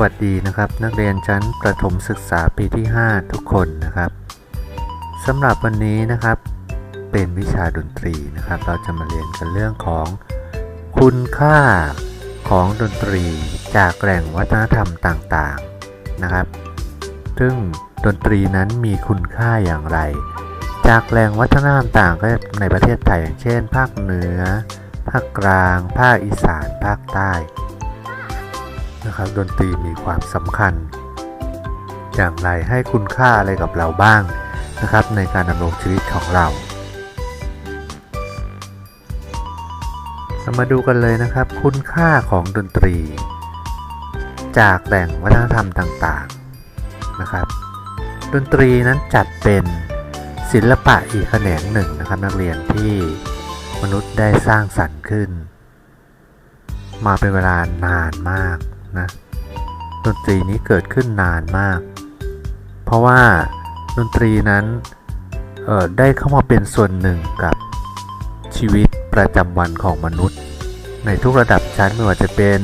วัสดีนะครับ นักเรียนชั้นประถมศึกษาปีที่ 5 ทุกคนนะครับสำหรับวันนี้นะครับเป็นวิชาดนตรีนะครับ เราจะมาเรียนกันเรื่องของคุณค่าของดนตรีจากแหล่งวัฒนธรรมต่างๆนะครับ ซึ่งดนตรีนั้นมีคุณค่าอย่างไร จากแหล่งวัฒนธรรมต่างก็ในประเทศไทยอย่างเช่น ภาคเหนือ ภาคกลาง ภาคอีสาน ภาคใต้ นะครับ ดนตรีมีความสำคัญ อย่างไรให้คุณค่าอะไรกับเราบ้างนะครับ ในการดำรงชีวิตของเราเรามาดูกันเลยนะครับ คุณค่าของดนตรี จากแหล่งวัฒนธรรมต่างๆนะครับ ดนตรีนั้นจัดเป็นศิลปะอีกแขนงหนึ่งนะครับ นักเรียนที่มนุษย์ได้สร้างสรรค์ขึ้น มาเป็นเวลานานมาก นะดนตรีนี้เกิดขึ้นนานมาก เพราะว่าดนตรีนั้นได้เข้ามาเป็นส่วนหนึ่งกับชีวิตประจำวันของมนุษย์ ในทุกระดับชั้นไม่ว่าจะเป็น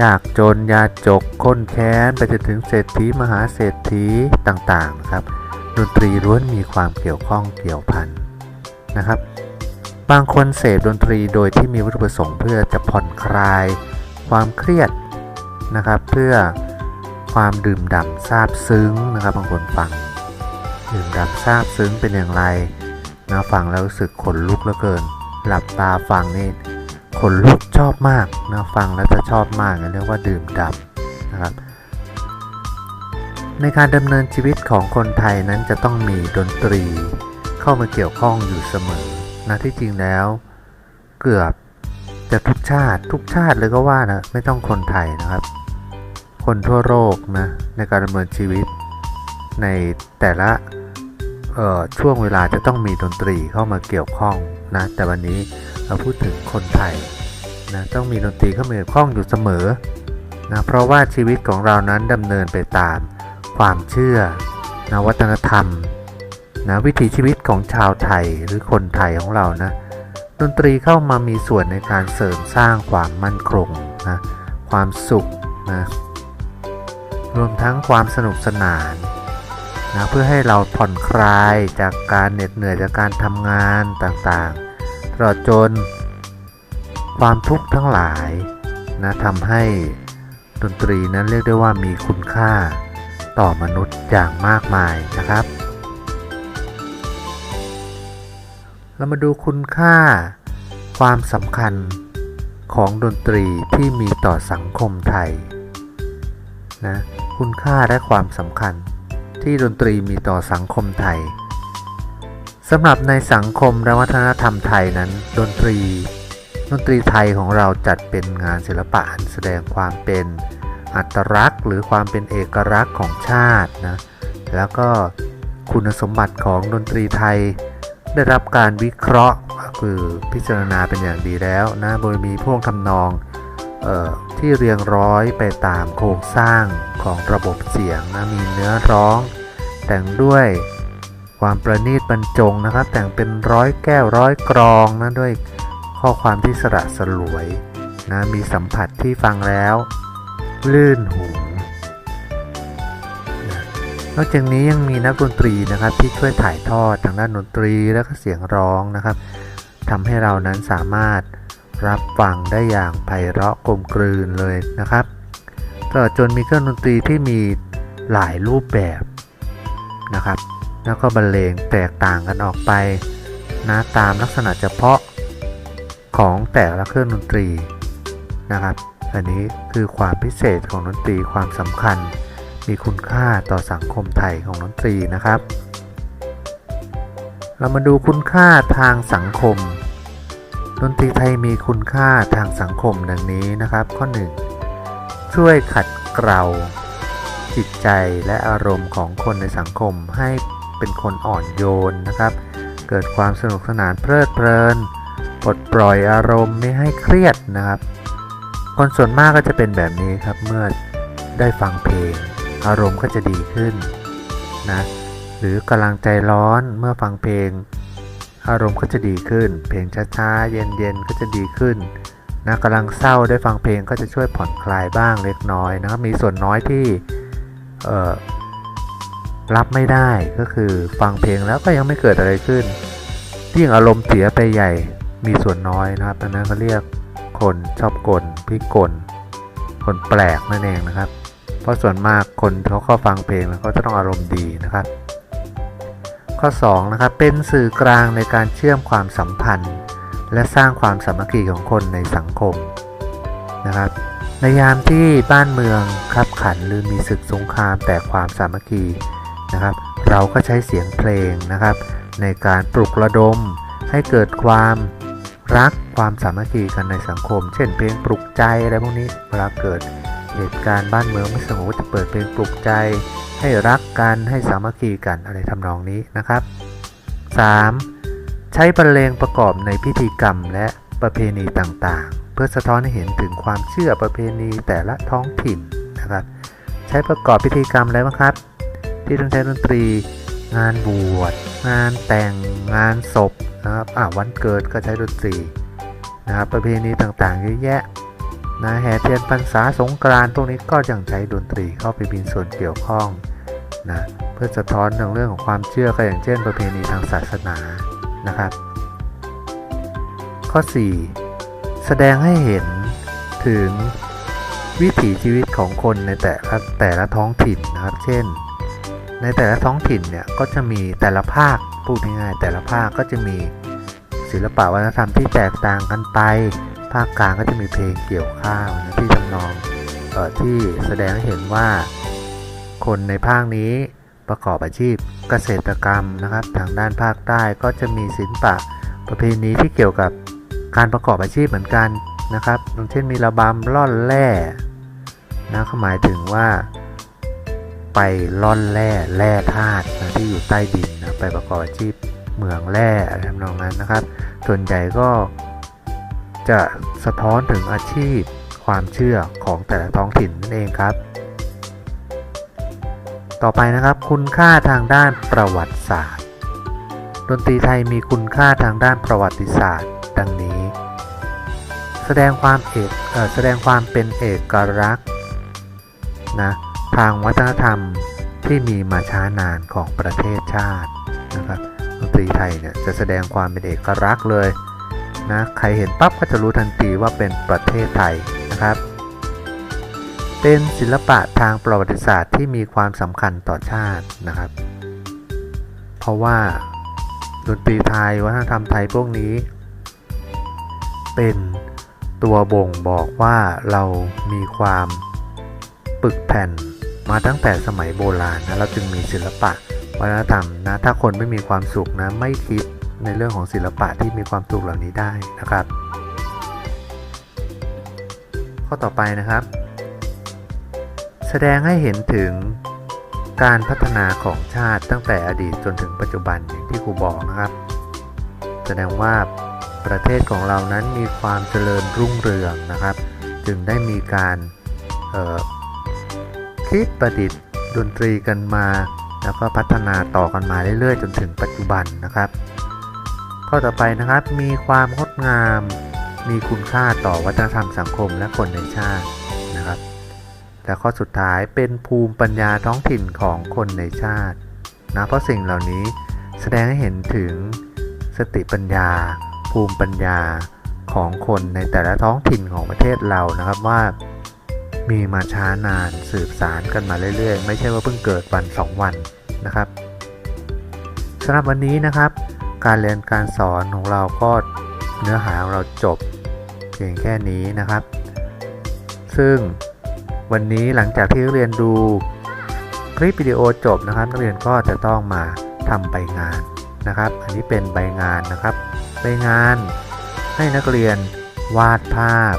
ยากจนยาจกค้นแค้นไปจนถึงเศรษฐีมหาเศรษฐีต่างๆครับ ดนตรีล้วนมีความเกี่ยวข้องเกี่ยวพันนะครับ บางคนเสพดนตรีโดยที่มีวัตถุประสงค์เพื่อจะผ่อนคลาย ความเครียด นะครับ เพื่อความดื่มด่ำซาบซึ้งนะครับ บางคนฟังดื่มด่ำซาบซึ้งเป็นอย่างไรนะฟังแล้วรู้สึกขนลุกเหลือเกิน หลับตาฟังนี่ขนลุกชอบมากนะฟังแล้วจะชอบมากเรียกว่าดื่มด่ำนะครับ ในการดำเนินชีวิตของคนไทยนั้นจะต้องมีดนตรี เข้ามาเกี่ยวข้องอยู่เสมอนะที่จริงแล้ว เกือบ จะทุกชาติทุกชาติเลยก็ว่านะไม่ต้องคนไทยนะครับ คนทั่วโลกนะในการดำเนินชีวิต ในแต่ละช่วงเวลาจะต้องมีดนตรีเข้ามาเกี่ยวข้องนะแต่วันนี้เราพูดถึงคนไทยนะต้องมีดนตรีเข้ามาเกี่ยวข้องอยู่เสมอนะเพราะว่าชีวิตของเรานั้นดำเนินไปตามความเชื่อนะวัฒนธรรมนะวิถีชีวิตของชาวไทยหรือคนไทยของเรานะ ดนตรีเข้ามามีส่วนในการเสริมสร้างความมั่นคงนะความสุขนะรวมทั้งความสนุกสนานนะเพื่อให้เราผ่อนคลายจากการเหน็ดเหนื่อยจากการทำงานต่างๆตลอดจน ความทุกข์ทั้งหลายนะทำให้ดนตรีนั้นเรียกได้ว่ามีคุณค่าต่อมนุษย์อย่างมากมายนะครับ เรามาดูคุณค่า ความสำคัญของดนตรีที่มีต่อสังคมไทยนะคุณค่าและความสำคัญที่ดนตรีมีต่อสังคมไทยสำหรับในสังคมและวัฒนธรรมไทยนั้น ดนตรี ดนตรีไทยของเราจัดเป็นงานศิลปะอันแสดงความเป็นอัตลักษณ์ หรือความเป็นเอกลักษณ์ของชาตินะแล้วก็คุณสมบัติของดนตรีไทย ได้รับการวิเคราะห์คือพิจารณาเป็นอย่างดีแล้วนะโดยมีพ่วกทำนองออที่เรียงร้อยไปตามโครงสร้างของระบบเสียงนะมีเนื้อร้อง แต่งด้วยความประณีตบรรจงนะครับ แต่งเป็นร้อยแก้วร้อยกรองนะด้วยข้อความที่สระสลวยนะมีสัมผัสที่ฟังแล้ว ลื่นหู นอกจากนี้ยังมีนักดนตรีนะครับที่ช่วยถ่ายทอดทางด้านดนตรีและก็เสียงร้องนะครับทำให้เรานั้นสามารถรับฟังได้อย่างไพเราะกลมกลืนเลยนะครับตลอดจนมีเครื่องดนตรีที่มีหลายรูปแบบนะครับ แล้วก็บรรเลงแตกต่างกันออกไปนะตามลักษณะเฉพาะของแต่ละเครื่องดนตรีนะครับ อันนี้คือความพิเศษของดนตรีความสำคัญ มีคุณค่าต่อสังคมไทยของดนตรีนะครับ เรามาดูคุณค่าทางสังคม ดนตรีไทยมีคุณค่าทางสังคมดังนี้นะครับ ข้อ 1 ช่วยขัดเกลาจิตใจและอารมณ์ของคนในสังคมให้เป็นคนอ่อนโยนนะครับ เกิดความสนุกสนานเพลิดเพลินปลดปล่อยอารมณ์ไม่ให้เครียดนะครับ คนส่วนมากก็จะเป็นแบบนี้ครับเมื่อได้ฟังเพลง อารมณ์ก็จะดีขึ้นนะหรือกำลังใจร้อนเมื่อฟังเพลง อารมณ์ก็จะดีขึ้น เพลงช้าๆ เย็นๆ ก็จะดีขึ้นนะกำลังเศร้าได้ฟังเพลงก็จะช่วยผ่อนคลายบ้างเล็กน้อยนะครับมีส่วนน้อยที่รับไม่ได้ก็คือฟังเพลงแล้วก็ยังไม่เกิดอะไรขึ้นที่ยังอารมณ์เสียไปใหญ่มีส่วนน้อยนะครับอันนั้นเขาเรียกคนชอบกลพิกลคนแปลกนั่นเองนะครับ เพราะส่วนมากคนเขาก็ฟังเพลงแล้วก็จะต้องอารมณ์ดีนะครับ ข้อ2นะครับเป็นสื่อกลางในการเชื่อมความสัมพันธ์ และสร้างความสามัคคีของคนในสังคมนะครับในยามที่บ้านเมืองขับขันหรือมีศึกสงครามแต่ความสามัคคีนะครับ เราก็ใช้เสียงเพลงนะครับ ในการปลุกระดม ให้เกิดความรักความสามัคคีกันในสังคม เช่นเพลงปลุกใจอะไรพวกนี้เวลาเกิด เหตุการณ์บ้านเมืองไม่สงบจะเปิดเพลงปลุกใจ ให้รักกันให้สามัคคีกันอะไรทำนองนี้นะครับ 3. ใช้บรรเลงประกอบในพิธีกรรมและประเพณีต่างๆ เพื่อสะท้อนให้เห็นถึงความเชื่อประเพณีแต่ละท้องถิ่นนะครับ ใช้ประกอบพิธีกรรมอะไรบ้างครับ ที่ต้องใช้ดนตรี งานบวชงานแต่งงานศพนะครับอ่าวันเกิดก็ใช้ดนตรีนะครับประเพณีต่างๆเยอะแยะ นะแห่เทียนพรรษาสงกรานต์พวกนี้ก็ยังใช้ดนตรีเข้าไปมีส่วนเกี่ยวข้องนะเพื่อสะท้อนในเรื่องของความเชื่อก็อย่างเช่น ประเพณีทางศาสนานะครับ ข้อ 4 แสดงให้เห็นถึงวิถีชีวิตของคนในแต่ละแต่ละท้องถิ่นนะครับ เช่น ในแต่ละท้องถิ่นเนี่ยก็จะมีแต่ละภาคพูดง่ายๆแต่ละภาคก็จะมีศิลปะวัฒนธรรมที่แตกต่างกันไป ภาคกลางก็จะมีเพลงเกี่ยวข้าวนะที่ทำนองเออที่แสดงให้เห็นว่า คนในภาคนี้ประกอบอาชีพเกษตรกรรมนะครับ ทางด้านภาคใต้ก็จะมีศิลปะประเพณีที่เกี่ยวกับการประกอบอาชีพเหมือนกันนะครับอย่างเช่นมีระบำล่อนแร่นะเขาหมายถึงว่า ไปล่อนแร่แร่ธาตุนะที่อยู่ใต้ดินนะไปประกอบอาชีพเหมืองแร่อะไรทำนองนั้นนะครับ ส่วนใหญ่ก็ จะสะท้อนถึงอาชีพ ความเชื่อของแต่ละท้องถิ่นนั่นเองครับ ต่อไปนะครับคุณค่าทางด้านประวัติศาสตร์ ดนตรีไทยมีคุณค่าทางด้านประวัติศาสตร์ ดังนี้ แสดงความเอกเแสดงความเป็นเอกลักษณ์นะทางวัฒนธรรมที่มีมาช้านานของประเทศชาตินะครับดนตรีไทยเนี่ยจะแสดงความเป็นเอกลักษณ์เลย นะใครเห็นปั๊บก็จะรู้ทันทีว่าเป็นประเทศไทยนะครับ เป็นศิลปะทางประวัติศาสตร์ที่มีความสำคัญต่อชาตินะครับ เพราะว่าดนตรีไทยวัฒนธรรมไทยพวกนี้ เป็นตัวบ่งบอกว่าเรามีความปึกแผ่นมาตั้งแต่สมัยโบราณนะเราจึงมีศิลปะวัฒนธรรมนะถ้าคนไม่มีความสุขนะไม่คิด ในเรื่องของศิลปะที่มีความสุขเหล่านี้ได้นะครับ ข้อต่อไปนะครับ แสดงให้เห็นถึงการพัฒนาของชาติตั้งแต่อดีตจนถึงปัจจุบันอย่างที่ครูบอกนะครับ แสดงว่าประเทศของเรานั้นมีความเจริญรุ่งเรืองนะครับ จึงได้มีการคิดประดิษฐ์ดนตรีกันมา แล้วก็พัฒนาต่อกันมาเรื่อยๆ จนถึงปัจจุบันนะครับ ข้อต่อไปนะครับ มีความงดงาม มีคุณค่าต่อวัฒนธรรมสังคมและคนในชาตินะครับแต่ข้อสุดท้ายเป็นภูมิปัญญาท้องถิ่นของคนในชาตินะเพราะสิ่งเหล่านี้แสดงให้เห็นถึงสติปัญญา ภูมิปัญญาของคนในแต่ละท้องถิ่นของประเทศเรานะครับว่ามีมาช้านานสืบสารกันมาเรื่อยๆ ไม่ใช่ว่าเพิ่งเกิดวัน 2 วันนะครับสำหรับวันนี้นะครับ การเรียนการสอนของเราก็เนื้อหาของเราจบเพียงแค่นี้นะครับ ซึ่งวันนี้หลังจากที่เรียนดูคลิปวิดีโอจบนะครับ นักเรียนก็จะต้องมาทำใบงานนะครับ อันนี้เป็นใบงานนะครับ ใบงานให้นักเรียนวาดภาพ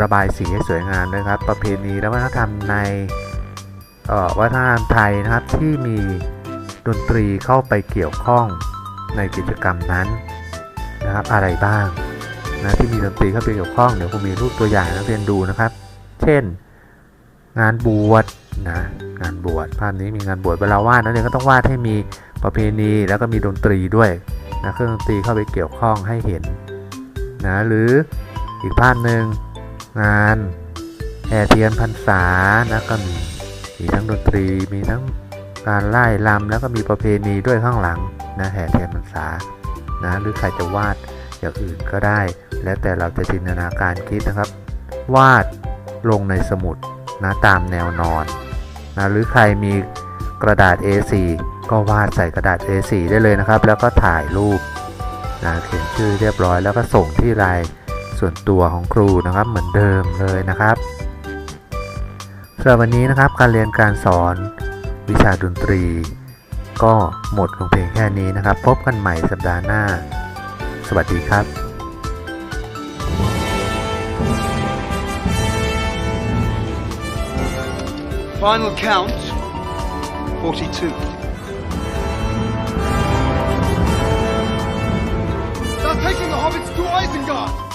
ระบายสีให้สวยงามนะครับ ประเพณีและวัฒนธรรมในวัฒนธรรมไทยนะครับที่มีดนตรีเข้าไปเกี่ยวข้อง ในกิจกรรมนั้นนะครับ อะไรบ้างนะที่มีดนตรีเข้าไปเกี่ยวข้องเดี๋ยวผมมีรูปตัวอย่างนักเรียนดูนะครับ เช่น งานบวชนะงานบวชภาพนี้มีงานบวชเวลาวาดนักเรียนก็ต้องวาดให้มีประเพณีแล้วก็มีดนตรีด้วยนะเครื่องดนตรีเข้าไปเกี่ยวข้องให้เห็นนะหรืออีกภาพหนึ่งงานแห่เทียนพรรษานะก็มีมีทั้งดนตรีมีทั้งการไล่ลำแล้วก็มีประเพณีด้วยข้างหลัง นะแห่เทียนพรรษานะหรือใครจะวาดอย่างอื่นก็ได้ แล้วแต่เราจะจินตนาการคิดนะครับ วาดลงในสมุดนะตามแนวนอนนะหรือใครมีกระดาษ A4 ก็วาดใส่กระดาษ A4 ได้เลยนะครับ แล้วก็ถ่ายรูปนะเขียนชื่อเรียบร้อยแล้วก็ส่งที่ไลน์ส่วนตัวของครูนะครับเหมือนเดิมเลยนะครับสำหรับวันนี้นะครับการเรียนการสอนวิชาดนตรี ก็หมดลงเพียงแค่นี้นะครับ พบกันใหม่สัปดาห์หน้า สวัสดีครับ Final count 42 They're taking the hobbits to Isengard!